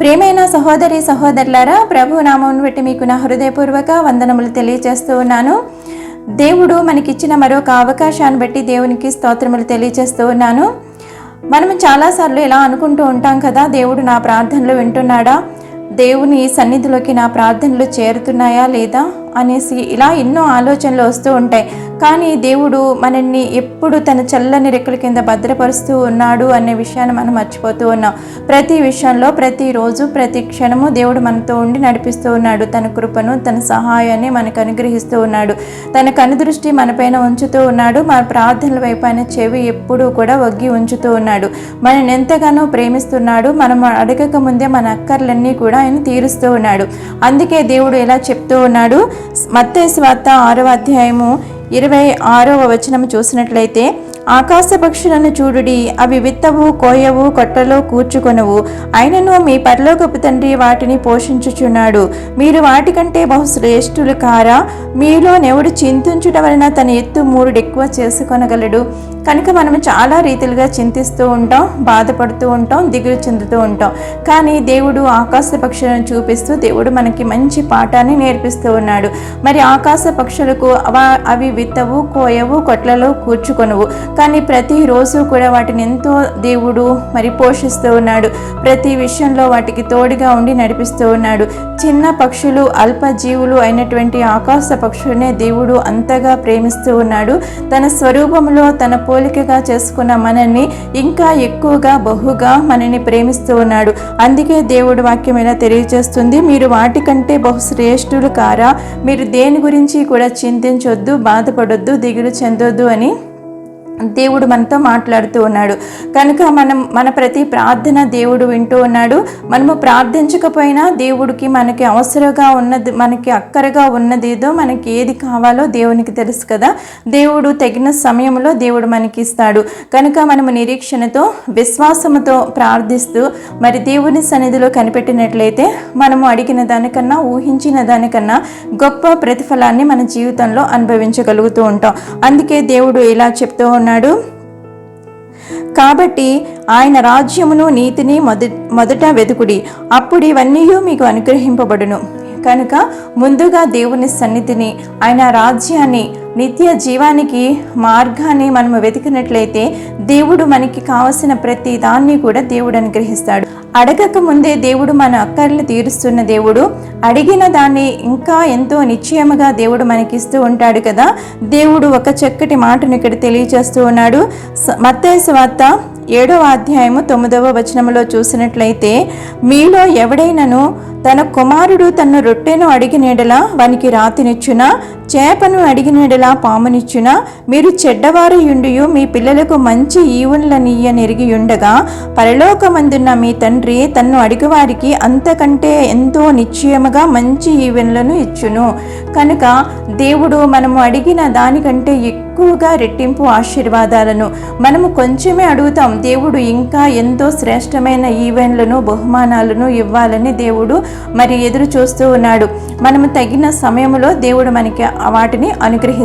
ప్రేమైన సహోదరి సహోదరులారా ప్రభు నామం బట్టి మీకు నా హృదయపూర్వక వందనములు తెలియజేస్తూ ఉన్నాను. దేవుడు మనకిచ్చిన మరొక అవకాశాన్ని బట్టి దేవునికి స్తోత్రములు తెలియజేస్తూ ఉన్నాను. మనం చాలాసార్లు ఇలా అనుకుంటూ ఉంటాం కదా దేవుడు నా ప్రార్థనలు వింటున్నాడా? దేవుని సన్నిధిలోకి నా ప్రార్థనలు చేరుతున్నాయా లేదా? అనేసి ఇలా ఎన్నో ఆలోచనలు వస్తూ ఉంటాయి. కానీ దేవుడు మనల్ని ఎప్పుడు తన చల్లని రెక్కల కింద భద్రపరుస్తూ ఉన్నాడు అనే విషయాన్ని మనం మర్చిపోతూ ఉన్నాం. ప్రతి విషయంలో ప్రతిరోజు ప్రతి క్షణము దేవుడు మనతో ఉండి నడిపిస్తూ ఉన్నాడు. తన కృపను తన సహాయాన్ని మనకు అనుగ్రహిస్తూ ఉన్నాడు. తన కనుదృష్టి మనపైన ఉంచుతూ ఉన్నాడు. మన ప్రార్థనల వైపు ఆయన చెవి ఎప్పుడూ కూడా వగ్గి ఉంచుతూ ఉన్నాడు. మనల్ని ఎంతగానో ప్రేమిస్తున్నాడు. మనం అడగక ముందే మన అక్కర్లన్నీ కూడా ఆయన తీరుస్తూ ఉన్నాడు. అందుకే దేవుడు ఎలా చెప్తూ ఉన్నాడు. మత్తయి వార్త ఆరవ అధ్యాయము ఇరవై ఆరవ వచనం చూసినట్లయితే ఆకాశ పక్షులను చూడుడి అవి విత్తవు కోయవు కొట్టలో కూర్చుకొనవు. అయినను మీ పరలోకపు తండ్రి వాటిని పోషించుచున్నాడు. మీరు వాటికంటే బహు శ్రేష్ఠులు కారా? మీలో నెవడు చింతించుట వలన తన ఎత్తు మూడు ఎక్కువ చేసుకొనగలడు. కనుక మనం చాలా రీతిలుగా చింతిస్తూ ఉంటాం బాధపడుతూ ఉంటాం దిగులు చెందుతూ ఉంటాం. కానీ దేవుడు ఆకాశ పక్షులను చూపిస్తూ దేవుడు మనకి మంచి పాఠాన్ని నేర్పిస్తూ ఉన్నాడు. మరి ఆకాశ పక్షులకు అవ- అవి విత్తవు కోయవు కొట్లలో కూర్చుకొనవు. కానీ ప్రతిరోజు కూడా వాటిని ఎంతో దేవుడు మరి పోషిస్తూ ఉన్నాడు. ప్రతి విషయంలో వాటికి తోడుగా ఉండి నడిపిస్తూ ఉన్నాడు. చిన్న పక్షులు అల్ప జీవులు అయినటువంటి ఆకాశ పక్షులనే దేవుడు అంతగా ప్రేమిస్తూ ఉన్నాడు. తన స్వరూపంలో తన పోలికగా చేసుకున్న మనల్ని ఇంకా ఎక్కువగా బహుగా మనని ప్రేమిస్తూ ఉన్నాడు. అందుకే దేవుడు వాక్యం ఇలా తెలియజేస్తుంది. మీరు వాటికంటే బహుశ్రేష్ఠులు కారా? మీరు దేని గురించి కూడా చింతించొద్దు బాధపడొద్దు దిగులు చెందొద్దు అని దేవుడు మనతో మాట్లాడుతూ ఉన్నాడు. కనుక మనం మన ప్రతి ప్రార్థన దేవుడు వింటూ ఉన్నాడు. మనము ప్రార్థించకపోయినా దేవుడికి మనకి అవసరంగా ఉన్నది మనకి అక్కరగా ఉన్నదేదో మనకి ఏది కావాలో దేవునికి తెలుసు కదా. దేవుడు తగిన సమయంలో దేవుడు మనకి ఇస్తాడు కనుక మనము నిరీక్షణతో విశ్వాసముతో ప్రార్థిస్తూ మరి దేవుని సన్నిధిలో కనిపెట్టినట్లయితే మనము అడిగిన దానికన్నా ఊహించిన దానికన్నా గొప్ప ప్రతిఫలాన్ని మన జీవితంలో అనుభవించగలుగుతూ ఉంటాం. అందుకే దేవుడు ఇలా చెప్తూ ఉన్నాడు. కాబట్టి ఆయన రాజ్యమును నీతిని మొద మొదట వెతుకుడి అప్పుడు ఇవన్నీ మీకు అనుగ్రహింపబడును. కనుక ముందుగా దేవుని సన్నిధిని ఆయన రాజ్యాన్ని నిత్య జీవానికి మార్గాన్ని మనము వెతికినట్లయితే దేవుడు మనకి కావలసిన ప్రతి దాన్ని కూడా దేవుడు అనుగ్రహిస్తాడు. అడగక ముందే దేవుడు మన అక్కర్లు తీరుస్తున్న దేవుడు అడిగిన దాన్ని ఇంకా ఎంతో నిశ్చయముగా దేవుడు మనకిస్తూ ఉంటాడు కదా. దేవుడు ఒక చక్కటి మాటను ఇక్కడ తెలియజేస్తూ ఉన్నాడు. స- వార్త ఏడవ అధ్యాయము తొమ్మిదవ వచనములో చూసినట్లయితే మీలో ఎవడైనను తన కుమారుడు తన రొట్టెను అడిగినెడలా వానికి రాతినిచ్చునా? చేపను అడిగినెడలా పామునిచ్చునా? మీరు చెడ్డవారు యుండియు మీ పిల్లలకు మంచి ఈవులనియ్య నెరిగి ఉండగా పరలోకమందున్న మీ తండ్రి తన్ను అడిగివారికి అంతకంటే ఎంతో నిశ్చయముగా మంచి ఈవెన్లను ఇచ్చును. కనుక దేవుడు మనము అడిగిన దానికంటే ఎక్కువగా రెట్టింపు ఆశీర్వాదాలను మనము కొంచెమే అడుగుతాం. దేవుడు ఇంకా ఎంతో శ్రేష్టమైన ఈవెంట్లను బహుమానాలను ఇవ్వాలని దేవుడు మరి ఎదురు చూస్తూ ఉన్నాడు. మనము తగిన సమయంలో దేవుడు మనకి వాటిని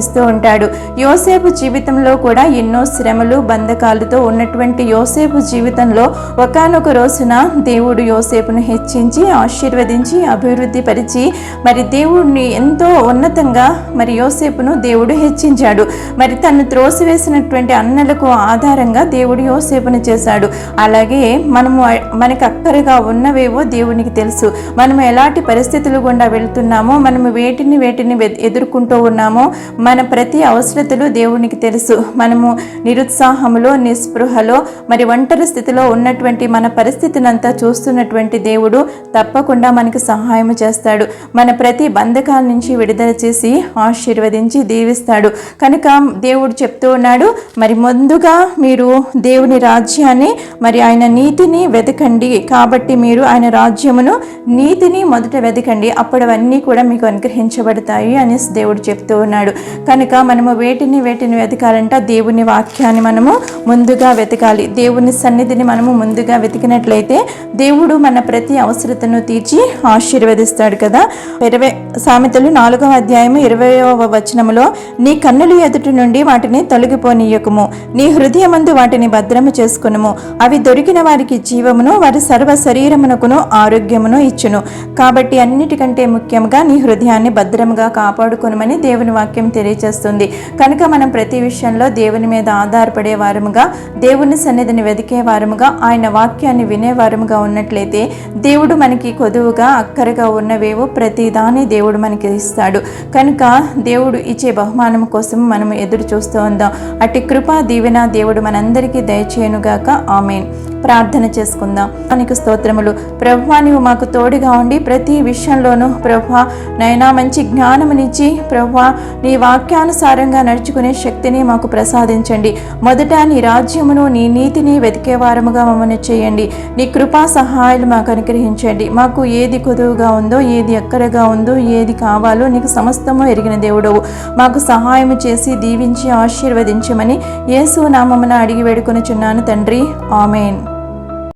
అనుగ్రహిస్తూ ఉంటాడు. యోసేపు జీవితంలో కూడా ఎన్నో శ్రమలు బంధకాలతో ఉన్నటువంటి యోసేపు జీవితంలో ఒకానొక రోజున దేవుడు యోసేపును హెచ్చించి ఆశీర్వదించి అభివృద్ధి పరిచి మరి దేవుడిని ఎంతో ఉన్నతంగా మరి యోసేపును దేవుడు హెచ్చించాడు. మరి తను త్రోసివేసినటువంటి అన్నలకు ఆధారంగా దేవుడు యోసేపును చేశాడు. అలాగే మనము మనకు అక్కరగా ఉన్నవేవో దేవునికి తెలుసు. మనం ఎలాంటి పరిస్థితులు గుండా వెళ్తున్నామో మనము వేటిని వేటిని ఎదుర్కొంటూ ఉన్నామో మన మన ప్రతి అవసరతలు దేవునికి తెలుసు. మనము నిరుత్సాహములో నిస్పృహలో మరి ఒంటరి స్థితిలో ఉన్నటువంటి మన పరిస్థితినంతా చూస్తున్నటువంటి దేవుడు తప్పకుండా మనకు సహాయం చేస్తాడు. మన ప్రతి బంధకాల నుంచి విడుదల చేసి ఆశీర్వదించి దీవిస్తాడు. కనుక దేవుడు చెప్తూ ఉన్నాడు మరి ముందుగా మీరు దేవుని రాజ్యాన్ని మరి ఆయన నీతిని వెతకండి కాబట్టి మీరు ఆయన రాజ్యమును నీతిని మొదట వెతకండి అప్పుడు అవన్నీ కూడా మీకు అనుగ్రహించబడతాయి అనేసి దేవుడు చెప్తూ ఉన్నాడు. కనుక మనము వేటిని వేటిని వెతకాలంటే దేవుని వాక్యాన్ని మనము ముందుగా వెతకాలి. దేవుని సన్నిధిని మనము ముందుగా వెతికినట్లయితే దేవుడు మన ప్రతి అవసరతను తీర్చి ఆశీర్వదిస్తాడు కదా. ఇరవై సామెతలు నాలుగవ అధ్యాయము ఇరవయవ వచనములో నీ కన్నుల ఎదుటి నుండి వాటిని తొలగిపోనీయకుము. నీ హృదయమందు వాటిని భద్రము చేసుకునుము. అవి దొరికిన వారికి జీవమును వారి సర్వ శరీరమునకును ఆరోగ్యమును ఇచ్చును. కాబట్టి అన్నిటికంటే ముఖ్యంగా నీ హృదయాన్ని భద్రముగా కాపాడుకొనమని దేవుని వాక్యం తెలియజేస్తుంది. కనుక మనం ప్రతి విషయంలో దేవుని మీద ఆధారపడే వారముగా దేవుని సన్నిధిని వెతికే వారముగా ఆయన వాక్యాన్ని వినేవారముగా ఉన్నట్లయితే దేవుడు మనకి కొదువుగా అక్కరగా ఉన్నవేవో ప్రతిదాని దేవుడు మనకి ఇస్తాడు. కనుక దేవుడు ఇచ్చే బహుమానం కోసం మనం ఎదురు చూస్తూ ఉందాం. అటు కృపా దీవెన దేవుడు మనందరికీ దయచేయనుగాక. ఆమెన్. ప్రార్థన చేసుకుందాం. నీకు స్తోత్రములు. ప్రభా నీవు మాకు తోడుగా ఉండి ప్రతి విషయంలోనూ ప్రభా నైనా మంచి జ్ఞానమునిచ్చి ప్రభా నీ వాక్యానుసారంగా నడుచుకునే శక్తిని మాకు ప్రసాదించండి. మొదట నీ రాజ్యమును నీ నీతిని వెతికేవారముగా మమ్మల్ని చేయండి. నీ కృపా సహాయాలు మాకు అనుగ్రహించండి. మాకు ఏది కొదువుగా ఉందో ఏది ఎక్కడగా ఉందో ఏది కావాలో నీకు సమస్తము ఎరిగిన దేవుడవు. మాకు సహాయము చేసి దీవించి ఆశీర్వదించమని యేసు నామమున అడిగి వేడుకొనుచున్నాను తండ్రి. ఆమెన్.